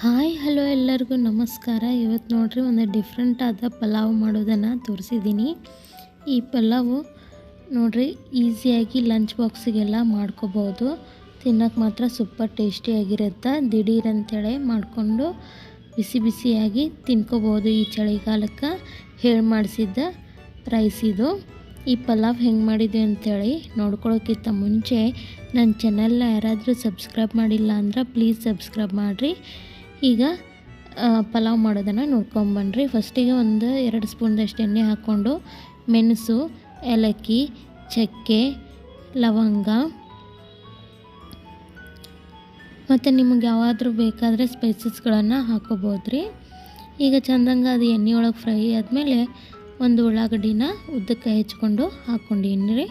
Hi, hello ಎಲ್ಲರಿಗೂ ನಮಸ್ಕಾರ. ಇವತ್ತು ನೋಡ್ರಿ ಒಂದು ಡಿಫ್ರೆಂಟ್ ಆದ ಪಲಾವ್ ಮಾಡೋದನ್ನು ತೋರಿಸಿದ್ದೀನಿ ಈ ಪಲಾವು ನೋಡ್ರಿ ಈಸಿಯಾಗಿ ಲಂಚ್ ಬಾಕ್ಸಿಗೆಲ್ಲ ಮಾಡ್ಕೋಬೋದು. ತಿನ್ನೋಕೆ ಮಾತ್ರ ಸೂಪರ್ ಟೇಸ್ಟಿಯಾಗಿರುತ್ತೆ ದಿಢೀರ್ ಅಂತೇಳಿ ಮಾಡಿಕೊಂಡು ಬಿಸಿ ಬಿಸಿಯಾಗಿ ತಿನ್ಕೋಬೋದು ಈ ಚಳಿಗಾಲಕ್ಕೆ. ಹೇಳಿ ಮಾಡಿಸಿದ್ದ ರೈಸ್ ಇದು. ಈ ಪಲಾವ್ ಹೆಂಗೆ ಮಾಡಿದ್ವಿ ಅಂಥೇಳಿ ನೋಡ್ಕೊಳ್ಳೋಕ್ಕಿಂತ ಮುಂಚೆ ನನ್ನ ಚಾನಲ್ನ ಯಾರಾದರೂ ಸಬ್ಸ್ಕ್ರೈಬ್ ಮಾಡಿಲ್ಲ ಅಂದ್ರೆ ಪ್ಲೀಸ್ ಸಬ್ಸ್ಕ್ರೈಬ್ ಮಾಡಿರಿ. ಈಗ ಪಲಾವ್ ಮಾಡೋದನ್ನು ನೋಡ್ಕೊಂಬನ್ರಿ. ಫಸ್ಟಿಗೆ ಒಂದು ಎರಡು ಸ್ಪೂನ್ದಷ್ಟು ಎಣ್ಣೆ ಹಾಕ್ಕೊಂಡು ಮೆಣಸು, ಏಲಕ್ಕಿ, ಚಕ್ಕೆ, ಲವಂಗ ಮತ್ತು ನಿಮಗೆ ಯಾವಾದರೂ ಬೇಕಾದರೆ ಸ್ಪೈಸಸ್ಗಳನ್ನು ಹಾಕೋಬೋದು ರೀ ಈಗ ಚಂದಂಗೆ ಅದು ಎಣ್ಣೆ ಒಳಗೆ ಫ್ರೈ ಆದಮೇಲೆ ಒಂದು ಉಳ್ಳಾಗಡ್ಡಿನ ಉದ್ದಕ್ಕೆ ಹೆಚ್ಕೊಂಡು ಹಾಕ್ಕೊಂಡಿನಿ ರೀ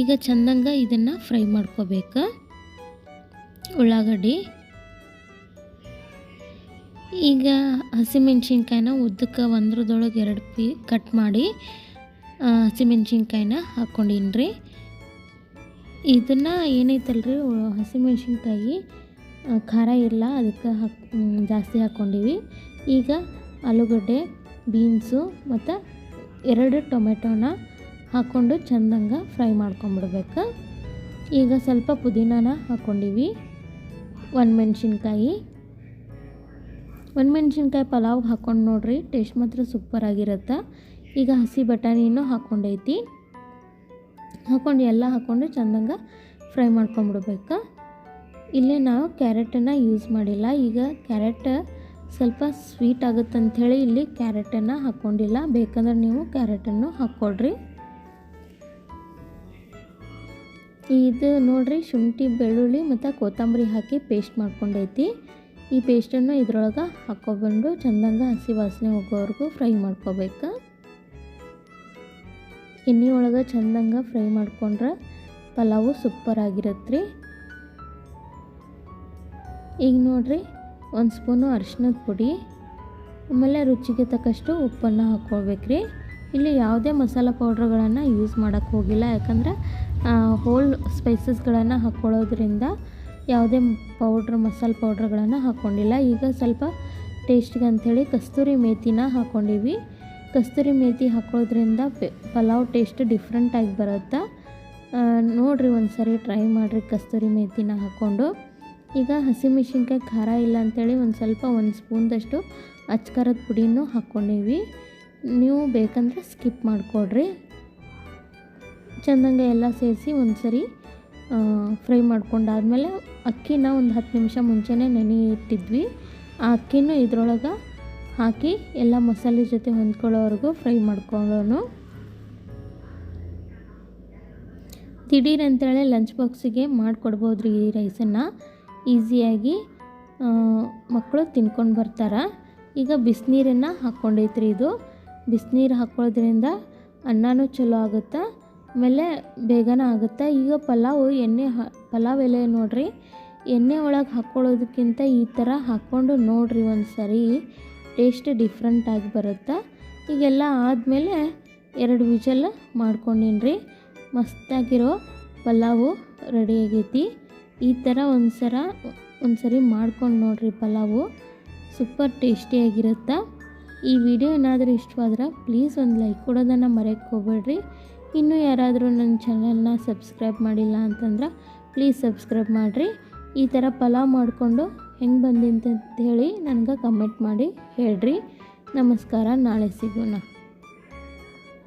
ಈಗ ಚಂದಂಗೆ ಇದನ್ನು ಫ್ರೈ ಮಾಡ್ಕೋಬೇಕು. ಉಳ್ಳಾಗಡ್ಡಿ ಈಗ ಹಸಿಮೆಣ್ಸಿನ್ಕಾಯಿನ ಉದ್ದಕ್ಕೆ ಒಂದ್ರದೊಳಗೆ ಎರಡು ಪೀ ಕಟ್ ಮಾಡಿ ಹಸಿಮೆಣ್ಸಿನ್ಕಾಯಿನ ಹಾಕ್ಕೊಂಡಿನಿ ರೀ ಇದನ್ನು ಏನೈತಲ್ರಿ ಹಸಿಮೆಣ್ಸಿನ್ಕಾಯಿ ಖಾರ ಇಲ್ಲ, ಅದಕ್ಕೆ ಹಾಕ್ ಜಾಸ್ತಿ ಹಾಕ್ಕೊಂಡಿವಿ ಈಗ ಆಲೂಗಡ್ಡೆ, ಬೀನ್ಸು ಮತ್ತು ಎರಡು ಟೊಮೆಟೊನ ಹಾಕ್ಕೊಂಡು ಚಂದಂಗೆ ಫ್ರೈ ಮಾಡ್ಕೊಂಬಿಡ್ಬೇಕು. ಈಗ ಸ್ವಲ್ಪ ಪುದೀನಾನ ಹಾಕ್ಕೊಂಡಿವಿ ಒಣಮೆಣ್ಸಿನ್ಕಾಯಿ ಒಣಮೆಣ್ಸಿನ್ಕಾಯಿ ಪಲಾವ್ ಹಾಕ್ಕೊಂಡು ನೋಡ್ರಿ ಟೇಸ್ಟ್ ಮಾತ್ರ ಸೂಪರ್ ಆಗಿರುತ್ತೆ. ಈಗ ಹಸಿ ಬಟಾಣಿನೂ ಹಾಕ್ಕೊಂಡೈತಿ ಹಾಕ್ಕೊಂಡು ಎಲ್ಲ ಹಾಕ್ಕೊಂಡು ಚಂದಂಗೆ ಫ್ರೈ ಮಾಡ್ಕೊಂಬಿಡ್ಬೇಕು. ಇಲ್ಲೇ ನಾವು ಕ್ಯಾರೆಟನ್ನು ಯೂಸ್ ಮಾಡಿಲ್ಲ. ಈಗ ಕ್ಯಾರೆಟ್ ಸ್ವಲ್ಪ ಸ್ವೀಟ್ ಆಗುತ್ತೆ ಅಂಥೇಳಿ ಇಲ್ಲಿ ಕ್ಯಾರೆಟನ್ನು ಹಾಕ್ಕೊಂಡಿಲ್ಲ ಬೇಕಂದ್ರೆ ನೀವು ಕ್ಯಾರೆಟನ್ನು ಹಾಕ್ಕೊಡ್ರಿ ಇದು ನೋಡ್ರಿ ಶುಂಠಿ, ಬೆಳ್ಳುಳ್ಳಿ ಮತ್ತು ಕೊತ್ತಂಬರಿ ಹಾಕಿ ಪೇಸ್ಟ್ ಮಾಡ್ಕೊಂಡೈತಿ. ಈ ಪೇಸ್ಟನ್ನು ಇದ್ರೊಳಗೆ ಹಾಕ್ಕೊಬಂದು ಚಂದಂಗ ಹಸಿ ವಾಸನೆ ಹೋಗೋವರೆಗೂ ಫ್ರೈ ಮಾಡ್ಕೋಬೇಕು. ಎಣ್ಣೆ ಒಳಗೆ ಚಂದಂಗ ಫ್ರೈ ಮಾಡ್ಕೊಂಡ್ರೆ ಪಲಾವು ಸೂಪರ್ ಆಗಿರತ್ತೆ ರೀ ಈಗ ನೋಡಿರಿ, ಒಂದು ಸ್ಪೂನು ಅರಿಶಿನದ ಪುಡಿ, ಆಮೇಲೆ ರುಚಿಗೆ ತಕ್ಕಷ್ಟು ಉಪ್ಪನ್ನು ಹಾಕ್ಕೊಳ್ಬೇಕ್ರಿ. ಇಲ್ಲಿ ಯಾವುದೇ ಮಸಾಲೆ ಪೌಡ್ರ್ಗಳನ್ನು ಯೂಸ್ ಮಾಡೋಕ್ಕೆ ಹೋಗಿಲ್ಲ, ಯಾಕಂದ್ರೆ ಹೋಲ್ ಸ್ಪೈಸಸ್ಗಳನ್ನು ಹಾಕ್ಕೊಳ್ಳೋದ್ರಿಂದ ಯಾವುದೇ ಪೌಡ್ರ್ ಮಸಾಲೆ ಪೌಡ್ರ್ಗಳನ್ನು ಹಾಕ್ಕೊಂಡಿಲ್ಲ ಈಗ ಸ್ವಲ್ಪ ಟೇಸ್ಟ್ಗೆ ಅಂಥೇಳಿ ಕಸ್ತೂರಿ ಮೇಥಿನ ಹಾಕ್ಕೊಂಡಿವಿ ಕಸ್ತೂರಿ ಮೇಥಿ ಹಾಕೋದ್ರಿಂದ ಪಲಾವ್ ಟೇಸ್ಟ್ ಡಿಫ್ರೆಂಟಾಗಿ ಬರುತ್ತೆ. ನೋಡಿರಿ ಒಂದು ಸರಿ ಟ್ರೈ ಮಾಡಿರಿ ಕಸ್ತೂರಿ ಮೇಥಿನ ಹಾಕ್ಕೊಂಡು ಈಗ ಹಸಿಮೆಣ್ಸಿನ್ಕಾಯಿ ಖಾರ ಇಲ್ಲ ಅಂಥೇಳಿ ಒಂದು ಸ್ವಲ್ಪ ಒಂದು ಸ್ಪೂನ್ದಷ್ಟು ಅಚ್ಕಾರದ ಪುಡಿನೂ ಹಾಕ್ಕೊಂಡಿವಿ ನೀವು ಬೇಕಂದ್ರೆ ಸ್ಕಿಪ್ ಮಾಡಿಕೊಡ್ರಿ. ಚಂದಂಗೆ ಎಲ್ಲ ಸೇರಿಸಿ ಒಂದು ಸರಿ ಫ್ರೈ ಮಾಡ್ಕೊಂಡಾದ್ಮೇಲೆ ಅಕ್ಕಿನ ಒಂದು ಹತ್ತು ನಿಮಿಷ ಮುಂಚೆನೇ ನೆನೆ ಇಟ್ಟಿದ್ವಿ ಆ ಅಕ್ಕಿನೂ ಇದ್ರೊಳಗೆ ಹಾಕಿ ಎಲ್ಲ ಮಸಾಲೆ ಜೊತೆ ಹೊಂದ್ಕೊಳ್ಳೋವರೆಗೂ ಫ್ರೈ ಮಾಡ್ಕೊಳ್ಳೋನು. ದಿಢೀರ್ ಲಂಚ್ ಬಾಕ್ಸಿಗೆ ಮಾಡಿಕೊಡ್ಬೋದು ರೀ ಈ ರೈಸನ್ನು. ಈಸಿಯಾಗಿ ಮಕ್ಕಳು ತಿನ್ಕೊಂಡು ಬರ್ತಾರೆ. ಈಗ ಬಿಸಿನೀರನ್ನು ಹಾಕ್ಕೊಂಡೈತ್ರಿ ಇದು. ಬಿಸಿನೀರು ಹಾಕ್ಕೊಳ್ಳೋದ್ರಿಂದ ಅನ್ನನೂ ಚಲೋ ಆಗುತ್ತೆ? ಆಮೇಲೆ ಬೇಗನೆ ಆಗುತ್ತೆ. ಈಗ ಪಲಾವು, ಎಣ್ಣೆ ಹಾ, ಪಲಾವ್ ಎಲೆ ನೋಡಿರಿ. ಎಣ್ಣೆ ಒಳಗೆ ಹಾಕ್ಕೊಳ್ಳೋದಕ್ಕಿಂತ ಈ ಥರ ಹಾಕ್ಕೊಂಡು ನೋಡಿರಿ ಒಂದು ಸರಿ ಟೇಸ್ಟ್ ಡಿಫ್ರೆಂಟಾಗಿ ಬರುತ್ತೆ. ಈಗೆಲ್ಲ ಆದಮೇಲೆ ಎರಡು ವಿಜಲ್ ಮಾಡ್ಕೊಂಡಿನ್ರಿ. ಮಸ್ತಾಗಿರೋ ಪಲಾವು ರೆಡಿ ಆಗೈತಿ. ಈ ಥರ ಒಂದು ಸರ ಒಂದು ಸರಿ ಮಾಡ್ಕೊಂಡು ನೋಡಿರಿ ಪಲಾವು. ಸೂಪರ್ ಟೇಸ್ಟಿಯಾಗಿರುತ್ತೆ ಈ ವಿಡಿಯೋ ಏನಾದರೂ ಇಷ್ಟವಾದ್ರೆ ಪ್ಲೀಸ್ ಒಂದು ಲೈಕ್ ಕೊಡೋದನ್ನು ಮರೆಯೋಕ್ಕೆ ಹೋಗ್ಬೇಡ್ರಿ. ಇನ್ನೂ ಯಾರಾದರೂ ನನ್ನ ಚಾನಲ್ನ ಸಬ್ಸ್ಕ್ರೈಬ್ ಮಾಡಿಲ್ಲ ಅಂತಂದ್ರೆ ಪ್ಲೀಸ್ ಸಬ್ಸ್ಕ್ರೈಬ್ ಮಾಡಿರಿ. ಈ ಥರ ಪಲಾವ್ ಮಾಡಿಕೊಂಡು ಹೆಂಗೆ ಬಂದಿಂತ ಹೇಳಿ ನನಗೆ ಕಮೆಂಟ್ ಮಾಡಿ ಹೇಳ್ರಿ. ನಮಸ್ಕಾರ, ನಾಳೆ ಸಿಗೋಣ.